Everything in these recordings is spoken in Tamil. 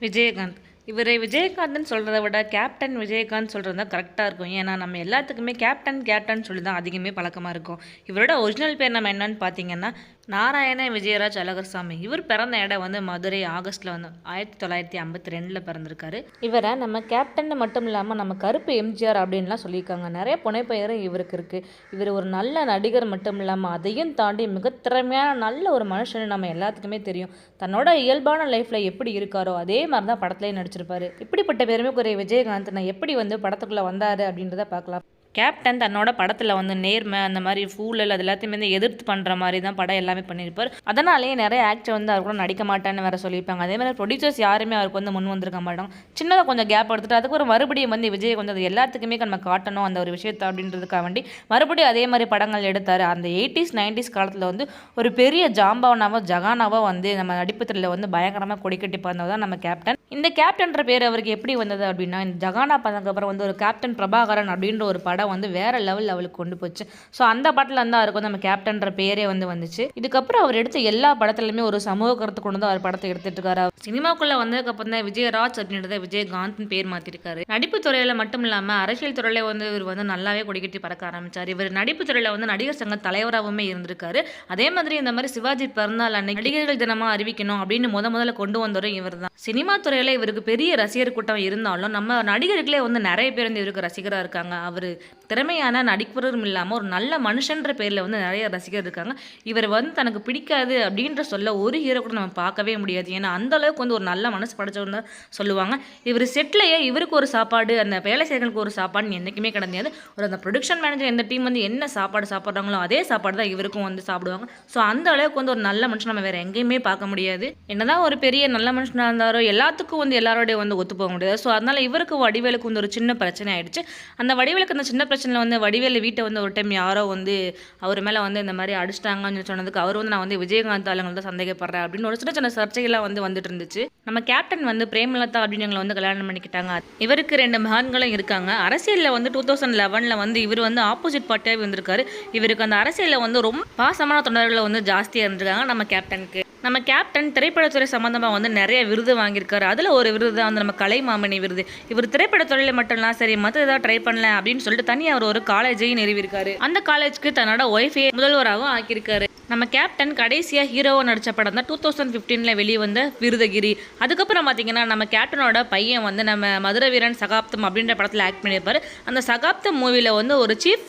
விஜயகாந்த். இவரை விஜயகாந்த்னு சொல்கிறத விட கேப்டன் விஜயகாந்த் சொல்கிறது தான் கரெக்டாக இருக்கும். ஏன்னா நம்ம எல்லாத்துக்குமே கேப்டன் கேப்டன் சொல்லி தான் அதிகமே பழக்கமாக இருக்கும். இவரோட ஒரிஜினல் பேர் நம்ம என்னன்னு பார்த்தீங்கன்னா நாராயண விஜயராஜ் அழகர்சாமி. இவர் பிறந்த இடம் வந்து மதுரை ஆகஸ்ட்டில் வந்து ஆயிரத்தி தொள்ளாயிரத்தி ஐம்பத்தி ரெண்டில் பிறந்திருக்காரு. இவரை நம்ம கேப்டன் மட்டும் இல்லாமல் நம்ம கருப்பு எம்ஜிஆர் அப்படின்லாம் சொல்லியிருக்காங்க. நிறைய புனைப்பெயரும் இவருக்கு இருக்குது இவர் ஒரு நல்ல நடிகர் மட்டும் இல்லாமல் அதையும் தாண்டி மிக திறமையான நல்ல ஒரு மனுஷன் நம்ம எல்லாத்துக்குமே தெரியும். தன்னோட இயல்பான லைஃப்பில் எப்படி இருக்காரோ அதே மாதிரி தான் படத்துலேயே நடிச்சிருப்பாரு. இப்படிப்பட்ட பெருமைக்குரிய விஜயகாந்த் நான் எப்படி வந்து படத்துக்குள்ளே வந்தார் அப்படின்றத பார்க்கலாம். கேப்டன் தன்னோட படத்தில் வந்து நேர்மை அந்த மாதிரி ஃபூலல் அது எல்லாத்தையுமே வந்து எதிர்த்து பண்ணுற மாதிரி தான் படம் எல்லாமே பண்ணியிருப்பார். அதனாலேயே நிறைய ஆக்டர் வந்து அவர் கூட நடிக்க மாட்டான்னு வேற சொல்லியிருப்பாங்க. அதே மாதிரி ப்ரொடியூசர்ஸ் யாருமே அவருக்கு வந்து முன் வந்திருக்க மாட்டாங்க சின்னதாக கொஞ்சம் கேப் எடுத்துட்டு அதுக்கு ஒரு மறுபடியும் வந்து விஜய் கொஞ்சம் அது எல்லாத்துக்குமே நம்ம காட்டணும் அந்த ஒரு விஷயத்தை அப்படின்றதுக்காக வேண்டி மறுபடியும் அதே மாதிரி படங்கள் எடுத்தார். அந்த எயிட்டிஸ் நைன்டிஸ் காலத்தில் வந்து ஒரு பெரிய ஜாம்பவனாவோ ஜகானாவோ வந்து நம்ம நடிப்பு திரையில் வந்து பயங்கரமாக கொடிக்கட்டி பார்த்தவர் தான் நம்ம கேப்டன் இந்த கேப்டன்ற பேர் அவருக்கு எப்படி வந்தது அப்படின்னா இந்த ஜகானா அப்புறம் வந்து ஒரு கேப்டன் பிரபாகரன் அப்படின்ற ஒரு படம் வந்து வேற லெவல் லெவலுக்கு கொண்டு போச்சு. ஸோ அந்த படத்துல வந்து அவருக்கு வந்து நம்ம கேப்டன்ற பேரே வந்து வந்துச்சு. இதுக்கப்புறம் அவர் எடுத்த எல்லா படத்துலையுமே ஒரு சமூக கருத்து கொண்டு தான் அவர் படத்தை எடுத்துட்டு இருக்காரு. சினிமாக்குள்ள வந்ததுக்கப்புறம் தான் விஜயராஜ் அப்படின்றத விஜயகாந்த்னு பேர் மாத்திருக்காரு. நடிப்பு துறையில மட்டும் இல்லாம அரசியல் துறையில வந்து இவர் வந்து நல்லாவே கொடிக்கட்டி பறக்க ஆரம்பிச்சார். இவர் நடிப்பு துறையில வந்து நடிகர் சங்க தலைவராகவுமே இருந்திருக்காரு. அதே மாதிரி இந்த மாதிரி சிவாஜி பிறந்தால் அன்னைக்கு நடிகர்கள் தினமா அறிவிக்கணும் அப்படின்னு முத முதல்ல கொண்டு வந்தவரும் இவர் தான் சினிமா துறை துறையில் இவருக்கு பெரிய ரசிகர் கூட்டம் இருந்தாலும் நம்ம நடிகர்களே வந்து நிறைய பேர் வந்து இவருக்கு ரசிகராக இருக்காங்க. அவர் திறமையான நடிப்பவரும் இல்லாமல் ஒரு நல்ல மனுஷன்ற பேரில் வந்து நிறைய ரசிகர் இருக்காங்க. இவர் வந்து தனக்கு பிடிக்காது அப்படின்ற சொல்ல ஒரு ஹீரோ கூட நம்ம பார்க்கவே முடியாது. ஏன்னா அந்த அளவுக்கு வந்து ஒரு நல்ல மனசு படைச்சவங்க தான் சொல்லுவாங்க. இவர் செட்லேயே இவருக்கு ஒரு சாப்பாடு அந்த வேலை செய்கிறவங்களுக்கு ஒரு சாப்பாடுன்னு என்றைக்குமே கிடையாது. ஒரு அந்த ப்ரொடக்ஷன் மேனேஜர் எந்த டீம் வந்து என்ன சாப்பாடு சாப்பிட்றாங்களோ அதே சாப்பாடு தான் இவருக்கும் வந்து சாப்பிடுவாங்க. ஸோ அந்த அளவுக்கு வந்து ஒரு நல்ல மனுஷன் நம்ம வேறு எங்கேயுமே பார்க்க முடியாது. என்னதான் ஒரு பெரிய நல்ல மனுஷனாக இருந்தாரோ எல்லாத்துக்கும் வந்து எல்லாரோடய வந்து ஒத்து போக முடியாது. ஸோ அதனால் இவருக்கு வடிவேலுக்கு வந்து ஒரு சின்ன பிரச்சனை ஆயிடுச்சு. அந்த வடிவேலுக்கு அந்த சின்ன பிரச்சனையில் வந்து வடிவேலு வீட்டை வந்து ஒரு டைம் யாரோ வந்து அவர் மேலே வந்து இந்த மாதிரி அடிச்சிட்டாங்கன்னு சொன்னதுக்கு அவர் வந்து நான் வந்து விஜயகாந்த் ஆளுங்களை தான் சந்தேகப்படுறேன். அப்படின்னு ஒரு சின்ன சின்ன சர்ச்சைகள்லாம் வந்து வந்துட்டு இருந்துச்சு. நம்ம கேப்டன் வந்து பிரேமலதா அப்படின்னு வந்து கல்யாணம் பண்ணிக்கிட்டாங்க. இவருக்கு ரெண்டு மகன்களும் இருக்காங்க. அரசியலில் வந்து டூ தௌசண்ட் லெவனில் வந்து இவர் வந்து ஆப்போசிட் பார்ட்டியாக வந்திருக்காரு. இவருக்கு அந்த அரசியலில் வந்து ரொம்ப பாசமான தொண்டர்கள் வந்து ஜாஸ்தியாக இருந்திருக்காங்க நம்ம கேப்டனுக்கு நம்ம கேப்டன் திரைப்படத்துறை சம்மந்தமாக வந்து நிறைய விருது வாங்கியிருக்காரு. அதில் ஒரு விருது தான் வந்து நம்ம கலை மாமணி விருது. இவர் திரைப்படத்துறையில் மட்டும்லாம் சரி மற்ற ஏதாவது ட்ரை பண்ணல அப்படின்னு சொல்லிட்டு தனியாக அவர் ஒரு காலேஜையும் நிறுவியிருக்காரு. அந்த காலேஜ்க்கு தன்னோட ஒய்ஃபே முதல்வராகவும் ஆக்கியிருக்காரு. நம்ம கேப்டன் கடைசியாக ஹீரோவாக நடித்த படம் தான் டூ தௌசண்ட் ஃபிஃப்டீனில் வெளியே வந்த விருதகிரி. அதுக்கப்புறம் பார்த்தீங்கன்னா நம்ம கேப்டனோட பையன் வந்து நம்ம மதுரை வீரன் சகாப்தம் அப்படின்ற படத்தில் ஆக்ட் பண்ணியிருப்பார். அந்த சகாப்தம் மூவியில் வந்து ஒரு சீஃப்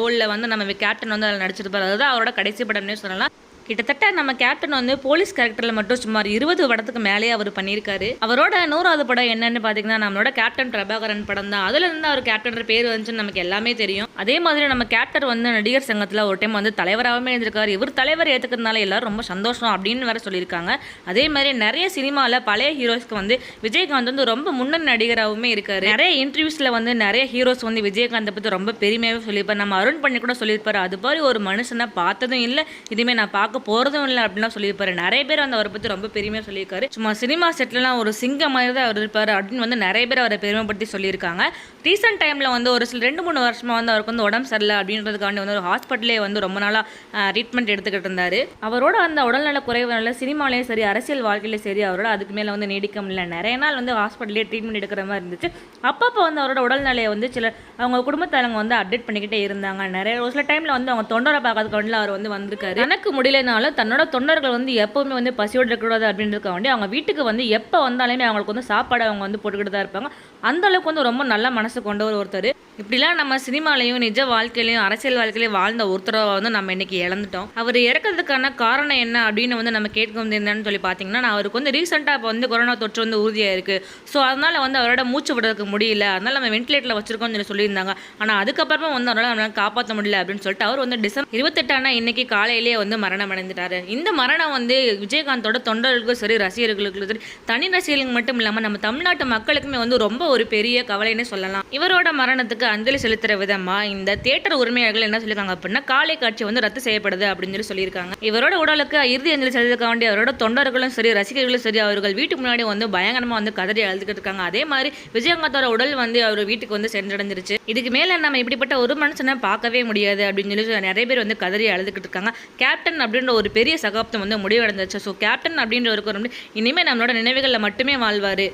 ரோலில் வந்து நம்ம கேப்டன் வந்து அதில் நடிச்சிருப்பார். அதுதான் அவரோட கடைசி படம்னே சொல்லலாம். கிட்டத்தட்ட நம்ம கேப்டன் வந்து போலீஸ் கேரக்டரில் மட்டும் சுமார் இருபது படத்துக்கு மேலே அவர் பண்ணியிருக்காரு. அவரோட நூறாவது படம் என்னன்னு பார்த்தீங்கன்னா நம்மளோட கேப்டன் பிரபாகரன் படம் தான். அதுல இருந்து அவர் கேப்டன் பேர் வந்துச்சுன்னு நமக்கு எல்லாமே தெரியும். அதே மாதிரி நம்ம கேப்டன் வந்து நடிகர் சங்கத்தில் ஒரு டைம் வந்து தலைவராகவே இருந்திருக்காரு. இவர் தலைவர் ஏற்றுக்கிறதுனால எல்லாரும் ரொம்ப சந்தோஷம் அப்படின்னு வேற சொல்லியிருக்காங்க. அதே மாதிரி நிறைய சினிமாவில் பழைய ஹீரோஸ்க்கு வந்து விஜயகாந்த் வந்து ரொம்ப முன்னணி நடிகராகவுமே இருக்காரு. நிறைய இன்டர்வியூஸில் வந்து நிறைய ஹீரோஸ் வந்து விஜயகாந்தை பற்றி ரொம்ப பெருமையாகவே சொல்லியிருப்பார். நம்ம அருண் பண்ணி கூட சொல்லியிருப்பாரு. அது மாதிரி ஒரு மனுஷனை பார்த்ததும் இல்லை. இதுவுமே நான் பார்க்க போகிறதும் இல்லை அப்படின்லாம் சொல்லியிருப்பாரு. நிறைய பேர் வந்து அவரை பற்றி ரொம்ப பெருமையாக சொல்லியிருக்காரு. சும்மா சினிமா செட்லலாம் ஒரு சிங்க மாதிரி தான் அவர் இருப்பார் அப்படின்னு வந்து நிறைய பேர் அவரை பெருமைப்படுத்தி சொல்லியிருக்காங்க. ரீசெண்ட் டைமில் வந்து ஒரு சில ரெண்டு மூணு வருஷமாக வந்து அவருக்கு வந்து உடம்பு சரியில்லை அப்படின்றதுக்காண்டி வந்து ஒரு ஹாஸ்பிட்டலே வந்து ரொம்ப நாளாக ட்ரீட்மெண்ட் எடுத்துக்கிட்டு இருந்தார். அவரோட அந்த உடல்நல குறைவுனால சினிமாலேயும் சரி அரசியல் வாழ்க்கையிலேயும் சரி அவரோட அதுக்கு மேலே வந்து நீடிக்க முடியல நிறைய நாள் வந்து ஹாஸ்பிட்டலே ட்ரீட்மெண்ட் எடுக்கிற மாதிரி இருந்துச்சு. அப்பப்போ வந்து அவரோட உடல்நிலையை வந்து சில அவங்க குடும்பத்தலங்க வந்து அப்டேட் பண்ணிக்கிட்டே இருந்தாங்க. நிறைய ஒரு சில டைமில் வந்து அவங்க தொண்டரை பார்க்கறதுக்கு அவர் வந்து வந்திருக்காரு. எனக்கு இருக்கிறதுனால தன்னோட தொண்டர்கள் வந்து எப்பவுமே வந்து பசியோடு இருக்கக்கூடாது அப்படின்றதுக்காக வேண்டி அவங்க வீட்டுக்கு வந்து எப்போ வந்தாலுமே அவங்களுக்கு வந்து சாப்பாடு அவங்க வந்து போட்டுக்கிட்டு தான் இருப்பாங்க. அந்த அளவுக்கு வந்து ரொம்ப நல்ல மனசு கொண்டவர் ஒருத்தர். இப்படிலாம் நம்ம சினிமாலையும் நிஜ வாழ்க்கையிலையும் அரசியல் வாழ்க்கையிலையும் வாழ்ந்த ஒருத்தரை வந்து நம்ம இன்னைக்கு இழந்துட்டோம். அவர் இறக்கிறதுக்கான காரணம் என்ன அப்படின்னு வந்து நம்ம கேட்க வந்து என்னன்னு சொல்லி பார்த்தீங்கன்னா நான் அவருக்கு வந்து ரீசெண்டாக இப்போ வந்து கொரோனா தொற்று வந்து உறுதியாக இருக்குது ஸோ அதனால் வந்து அவரோட மூச்சு விடுறதுக்கு முடியல. அதனால் நம்ம வென்டிலேட்டரில் வச்சிருக்கோம்னு சொல்லி சொல்லியிருந்தாங்க. ஆனால் அதுக்கப்புறமா வந்து அவரால் நம்மளால் காப்பாற்ற முடியல அப்படின்னு சொல்லிட்டு அவர் வந்து டிசம்பர் இருபத்தெட்டானா இன்னைக்கு காலையிலேயே வந்து மரணம் அடைந்துட்டாரு. இந்த மரணம் வந்து விஜயகாந்தோட தொண்டர்களுக்கும் சரி ரசிகர்களுக்கும் சரி தனி ரசிகர்களுக்கு மட்டும் இல்லாமல் நம்ம தமிழ்நாட்டு மக்களுக்குமே வந்து ரொம்ப ஒரு பெரிய கவலைன்னு சொல்லலாம். இவரோட மரணத்துக்கு அஞ்சலி செலுத்துற விதமா இந்த தியேட்டர் உரிமையாளர்கள் என்ன சொல்லியிருக்காங்க அப்படின்னா காலை காட்சி வந்து ரத்து செய்யப்படுது அப்படின்னு சொல்லி சொல்லியிருக்காங்க. இவரோட உடலுக்கு இறுதி அஞ்சலி செலுத்துக்க வேண்டிய அவரோட தொண்டர்களும் சரி ரசிகர்களும் சரி அவர்கள் வீட்டுக்கு முன்னாடி வந்து பயங்கரமா வந்து கதறி அழுதுகிட்டு இருக்காங்க. அதே மாதிரி விஜயகாந்தோட உடல் வந்து அவர் வீட்டுக்கு வந்து சென்றடைஞ்சிருச்சு. இதுக்கு மேல நம்ம இப்படிப்பட்ட ஒரு மனுஷனை பார்க்கவே முடியாது அப்படின்னு சொல்லி நிறைய பேர் வந்து கதறி அழுதுகிட்டு இருக்காங்க. கேப்டன் அப்படின்ற ஒரு பெரிய சகாப்தம் வந்து முடிவடைந்துச்சு ஸோ கேப்டன் அப்படின்றவருக்கு ஒரு இனிமேல் நம்மளோட நினைவுகளில் மட்டுமே வாழ்வார்.